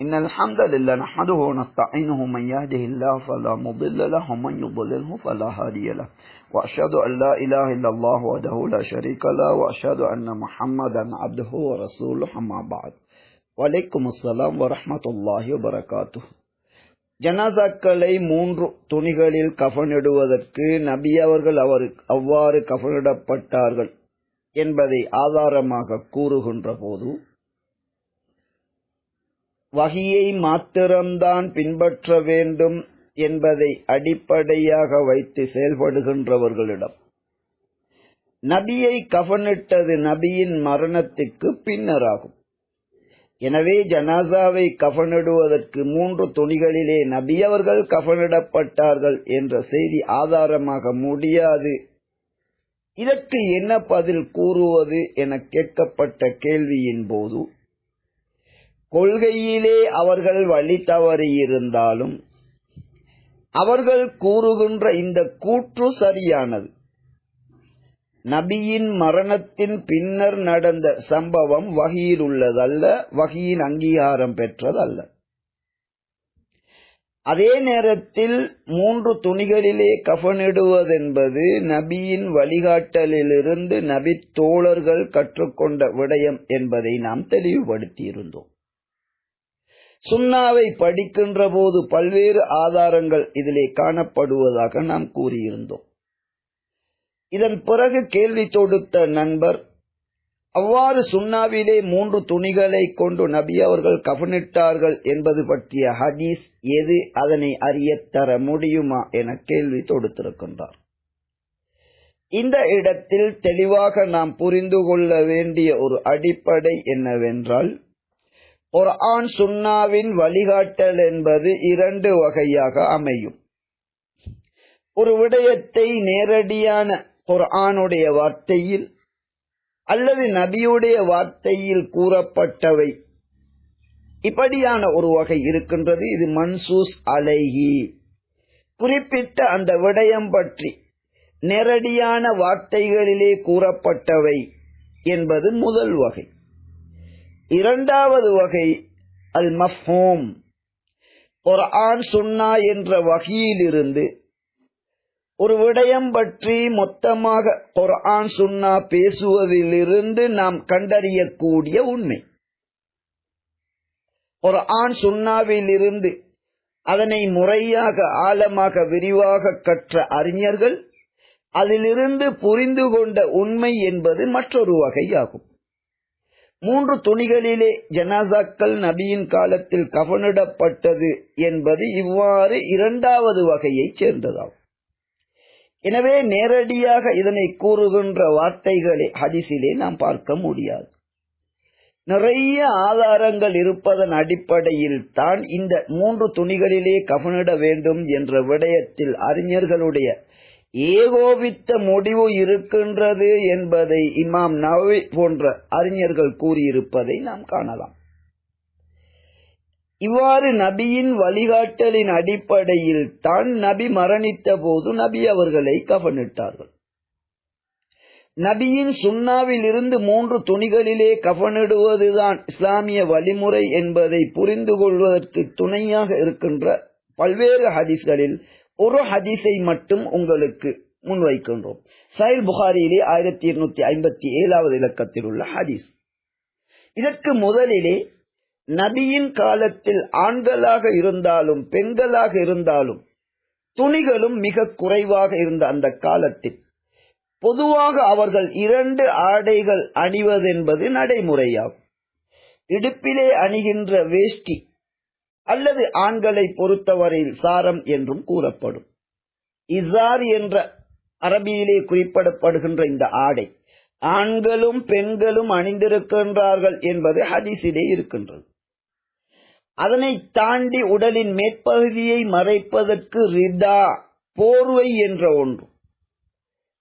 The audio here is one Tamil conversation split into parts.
إن الحمد لله نحمده ونستعينه من يهده الله فلا مضل له ومن يضلله فلا هادي له. وأشهد أن لا إله إلا الله وحده لا شريك له وأشهد أن محمدا عبده ورسوله أما بعد. وعليكم السلام ورحمة الله வலைக்கும் அஸ்லாம் வரமத்துல்லாஹி வரகாத்து ஜனாசாக்களை மூன்று துணிகளில் கஃனிடுவதற்கு நபி அவர்கள் அவர் அவ்வாறு கஃனிடப்பட்டார்கள் என்பதை ஆதாரமாக கூறுகின்ற போது வகியை மாத்திரம்தான் பின்பற்ற வேண்டும் என்பதை அடிப்படையாக வைத்து செயல்படுகின்றவர்களிடம். நபியை கஃனிட்டது நபியின் மரணத்துக்கு பின்னராகும். எனவே ஜனாசாவை கஃனிடுவதற்கு மூன்று துணிகளிலே நபி அவர்கள் கஃனிடப்பட்டார்கள் என்ற செய்தி ஆதாரமாக முடியாது. இதற்கு என்ன பதில் கூறுவது என கேட்கப்பட்ட கேள்வியின் போது கொள்கையிலே அவர்கள் வழி தவறியிருந்தாலும் அவர்கள் கூறுகின்ற இந்த கூற்று சரியானது. நபியின் மரணத்தின் பின்னர் நடந்த சம்பவம் வகையில் உள்ளதல்ல வகையின் அங்கீகாரம் பெற்றதல்ல. அதே நேரத்தில் மூன்று துணிகளிலே கஃனிடுவதென்பது நபியின் வழிகாட்டலிலிருந்து நபி தோழர்கள் கற்றுக்கொண்ட விடயம் என்பதை நாம் தெளிவுபடுத்தியிருந்தோம். சுண்ணாவை படிக்கின்ற போது பல்வேறு ஆதாரங்கள் இதிலே காணப்படுவதாக நாம் கூறியிருந்தோம். இதன் பிறகு கேள்வி தொடுத்த நண்பர் அவ்வாறு சுண்ணாவிலே மூன்று துணிகளை கொண்டு நபி அவர்கள் கவனிட்டார்கள் என்பது பற்றிய ஹதீஸ் எது? அதனை அறியத்தர முடியுமா என கேள்வி தொடுத்திருக்கின்றார். இந்த இடத்தில் தெளிவாக நாம் புரிந்து கொள்ள வேண்டிய ஒரு அடிப்படை என்னவென்றால் ஒரு ஆண் வழிகாட்டல் என்பது இரண்டு வகையாக அமையும். ஒரு விடயத்தை நேரடியான ஒரு ஆணுடைய வார்த்தையில் அல்லது நபியுடைய வார்த்தையில் கூறப்பட்டவை. இப்படியான ஒரு வகை இருக்கின்றது. இது மன்சூஸ் அலைஹி. குறிப்பிட்ட அந்த விடயம் பற்றி நேரடியான வார்த்தைகளிலே கூறப்பட்டவை என்பது முதல் வகை. இரண்டாவது வகை அல் மஃஹோம். ஒரு ஆண் சுன்னா என்ற வகையிலிருந்து ஒரு விடயம் பற்றி மொத்தமாக குர்ஆன் சுன்னா பேசுவதிலிருந்து நாம் கண்டறியக்கூடிய உண்மை. ஒரு ஆண் சுன்னாவிலிருந்து அதனை முறையாக ஆழமாக விரிவாக கற்ற அறிஞர்கள் அதிலிருந்து புரிந்து கொண்ட உண்மை என்பது மற்றொரு வகையாகும். மூன்று துணிகளிலே ஜனாசாக்கள் நபியின் காலத்தில் கவனிடப்பட்டது என்பது இவ்வாறு இரண்டாவது வகையைச் சேர்ந்ததாகும். எனவே நேரடியாக இதனை கூறுகின்ற வார்த்தைகளை ஹதிசிலே நாம் பார்க்க முடியாது. நிறைய ஆதாரங்கள் இருப்பதன் அடிப்படையில் தான் இந்த மூன்று துணிகளிலே கவனிட வேண்டும் என்ற விடயத்தில் அறிஞர்களுடைய ஏகோபித்த முடிவு இருக்கின்றது என்பதை இமாம் நவி போன்ற அறிஞர்கள் கூறியிருப்பதை நாம் காணலாம். இவ்வாறு நபியின் வழிகாட்டலின் அடிப்படையில் தான் நபி மரணித்த போது நபி அவர்களை கவனிட்டார்கள் நபியின் சுண்ணாவில் இருந்து மூன்று துணிகளிலே கவனிடுவதுதான் இஸ்லாமிய வழிமுறை என்பதை புரிந்து கொள்வதற்கு துணையாக இருக்கின்ற பல்வேறு ஹதீஸ்களில் ஒரு ஹதீஸை மட்டும் உங்களுக்கு முன்வைக்கின்றோம். சைல் புகாரியிலே ஆயிரத்தி இருநூத்தி ஐம்பத்தி ஏழாவது இலக்கத்தில் உள்ள ஹதீஸ். இதற்கு முதலிலே நபியின் காலத்தில் ஆண்களாக இருந்தாலும் பெண்களாக இருந்தாலும் துணிகளும் மிக குறைவாக இருந்த அந்த காலத்தில் பொதுவாக அவர்கள் இரண்டு ஆடைகள் அணிவதென்பது நடைமுறையாகும். இடுப்பிலே அணிகின்ற வேஷ்டி அல்லது ஆண்களை பொறுத்தவரையில் சாரம் என்றும் கூறப்படும். இசார் என்ற அரபியிலே குறிப்பிடப்படுகின்ற இந்த ஆடை ஆண்களும் பெண்களும் அணிந்திருக்கின்றார்கள் என்பது ஹதீஸிலே இருக்கின்றது. அதனை தாண்டி உடலின் மேற்பகுதியை மறைப்பதற்கு ரிதா போர்வை என்ற ஒன்று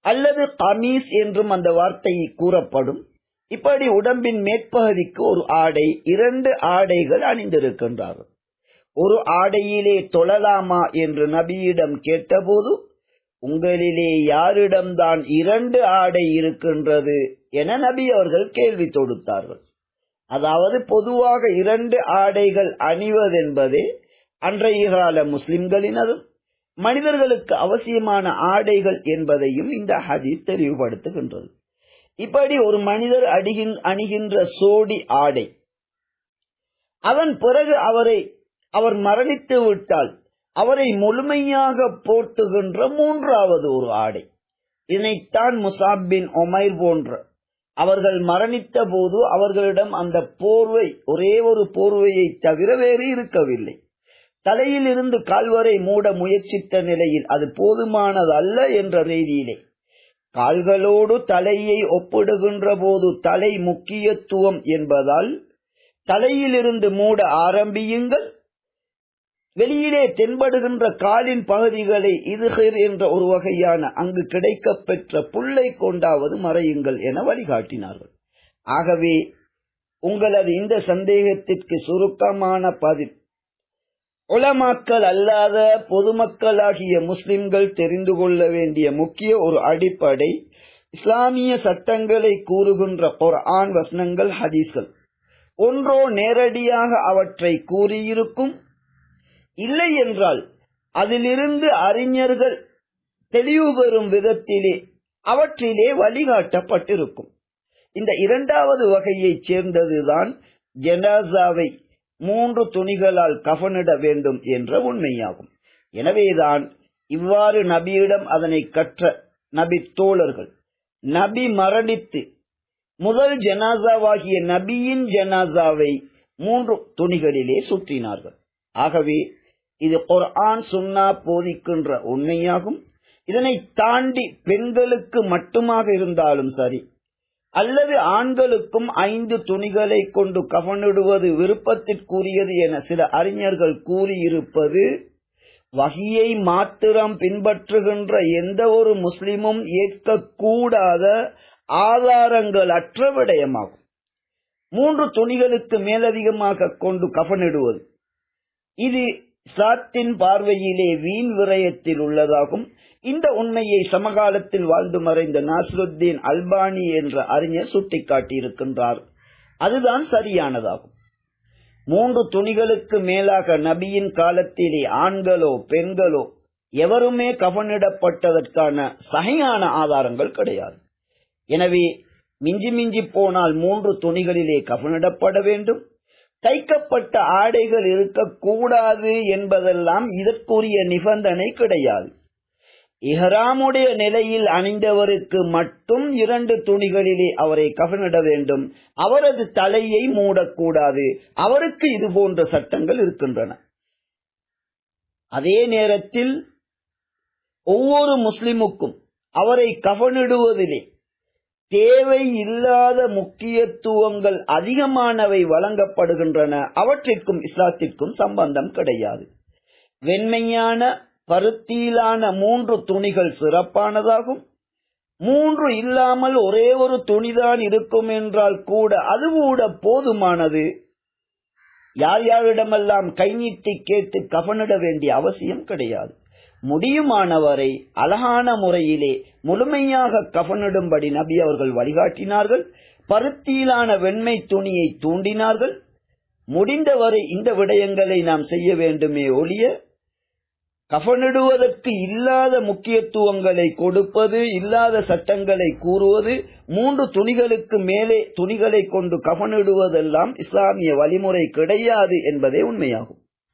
அல்லது கமீஸ் என்றும் அந்த வார்த்தை கூறப்படும். இப்படி உடம்பின் மேற்பகுதிக்கு ஒரு ஆடை இரண்டு ஆடைகள் அணிந்திருக்கின்றார்கள். ஒரு ஆடையிலே தொழலாமா என்று நபியிடம் கேட்டபோது உங்களிலே யாரிடம்தான் இரண்டு ஆடை இருக்கின்றது? என நபி அவர்கள் கேள்வி தொடுத்தார்கள். அதாவது பொதுவாக இரண்டு ஆடைகள் அணிவதென்பதே அன்றைய கால முஸ்லிம்களினதும் மனிதர்களுக்கு அவசியமான ஆடைகள் என்பதையும் இந்த ஹதீஸ் தெளிவுபடுத்துகின்றது. இப்படி ஒரு மனிதர் அடிகின் அணிகின்ற சோடி ஆடை அதன் பிறகு அவரை அவர் மரணித்து விட்டால் அவரை முழுமையாக போர்த்துகின்ற மூன்றாவது ஒரு ஆடை. இதனைத்தான் முசாபின் ஒமைர் போன்ற அவர்கள் மரணித்த போது அவர்களிடம் அந்த போர்வை ஒரே ஒரு போர்வையை தவிர வேறு இருக்கவில்லை. தலையில் இருந்து கால்வரை மூட முயற்சித்த நிலையில் அது போதுமானது அல்ல என்ற ரீதியிலே. கால்களோடு தலையை ஒப்பிடுகின்ற போது தலை முக்கியத்துவம் என்பதால் தலையிலிருந்து மூட ஆரம்பியுங்கள் வெளியிலே தென்படுகின்ற காலின் பகுதிகளை இதுகிர் என்ற ஒரு வகையான அங்கு கிடைக்கப்பெற்ற புல்லை கொண்டாவது மறையுங்கள் என வழிகாட்டினார்கள். ஆகவே உங்களது இந்த சந்தேகத்திற்கு சுருக்கமான பதில். உலமாக்கள் அல்லாத பொதுமக்களாகிய முஸ்லிம்கள் தெரிந்து கொள்ள வேண்டிய முக்கிய ஒரு அடிப்படை இஸ்லாமிய சட்டங்களை கூறுகின்ற ஆண் வசனங்கள் ஹதீஸ்கள். ஒன்றோ நேரடியாக அவற்றை கூறியிருக்கும் இல்லை என்றால் அதிலிருந்து அறிஞர்கள் தெளிவு பெறும் விதத்திலே அவற்றிலே வழிகாட்டப்பட்டிருக்கும். இந்த இரண்டாவது வகையைச் சேர்ந்ததுதான் ஜெனாசாவை மூன்று துணிகளால் கஃனிட வேண்டும் என்ற உண்மையாகும். எனவேதான் இவ்வாறு நபியிடம் அதனை கற்ற நபி தோழர்கள் நபி மரணித்து முதல் ஜனாசாவாகிய நபியின் ஜனாசாவை மூன்று துணிகளிலே சுற்றினார்கள். ஆகவே இது குர்ஆன் சுன்னா போதிக்கின்ற உண்மையாகும். இதனை தாண்டி பெண்களுக்கு மட்டுமாக இருந்தாலும் சரி அல்லது ஆண்களுக்கும் ஐந்து துணிகளை கொண்டு கவனிடுவது விருப்பத்திற்குரியது என சில அறிஞர்கள் கூறியிருப்பது வகையை மாத்திரம் பின்பற்றுகின்ற எந்த ஒரு முஸ்லிமும் ஏற்கக்கூடாத ஆதாரங்கள் அற்ற விடயமாகும். மூன்று துணிகளுக்கு மேலதிகமாக கொண்டு கவனிடுவது. இது இஸ்லாத்தின் பார்வையிலே வீண் விரயத்தில் உள்ளதாகும். இந்த உண்மையை சமகாலத்தில் வாழ்ந்து மறைந்த நாசருத்தீன் அல்பானி என்ற அறிஞர் சுட்டிக்காட்டியிருக்கின்றார். அதுதான் சரியானதாகும். மூன்று துணிகளுக்கு மேலாக நபியின் காலத்திலே ஆண்களோ பெண்களோ எவருமே கவனிடப்பட்டதற்கான சகையான ஆதாரங்கள் கிடையாது. எனவே மிஞ்சி மிஞ்சி போனால் மூன்று துணிகளிலே கவனிடப்பட வேண்டும். தைக்கப்பட்ட ஆடைகள் இருக்கக்கூடாது என்பதெல்லாம் இதற்குரிய நிபந்தனை கிடையாது. இஹ்ராமுடைய நிலையில் அணிந்தவருக்கு மட்டும் இரண்டு துணிகளிலே அவரை கவனிட வேண்டும். அவரது தலையை மூடக்கூடாது. அவருக்கு இது போன்ற சட்டங்கள் இருக்கின்றன. அதே நேரத்தில் ஒவ்வொரு முஸ்லிமுக்கும் அவரை கவனிடுவதிலே தேவை இல்லாத முக்கியத்துவங்கள் அதிகமானவை வழங்கப்படுகின்றன. அவற்றிற்கும் இஸ்லாத்திற்கும் சம்பந்தம் கிடையாது. வெண்மையான பருத்தியிலான மூன்று துணிகள் சிறப்பானதாகும். மூன்று இல்லாமல் ஒரே ஒரு துணிதான் இருக்கும் என்றால் கூட அது கூட போதுமானது. யார் யாரிடமெல்லாம் கை நீட்டி கேட்டு கவனிட வேண்டிய அவசியம் கிடையாது. முடியுமானவரை அழகான முறையிலே முழுமையாக கஃனிடும்படி நபி அவர்கள் வழிகாட்டினார்கள். பருத்தியிலான வெண்மை துணியை தூண்டினார்கள். முடிந்தவரை இந்த விடயங்களை நாம் செய்ய வேண்டுமே ஒழிய கஃனிடுவதற்கு இல்லாத முக்கியத்துவங்களை கொடுப்பது இல்லாத சட்டங்களை கூறுவது மூன்று துணிகளுக்கு மேலே துணிகளை கொண்டு கஃனிடுவதெல்லாம் இஸ்லாமிய வழிமுறை கிடையாது என்பதே உண்மையாகும்.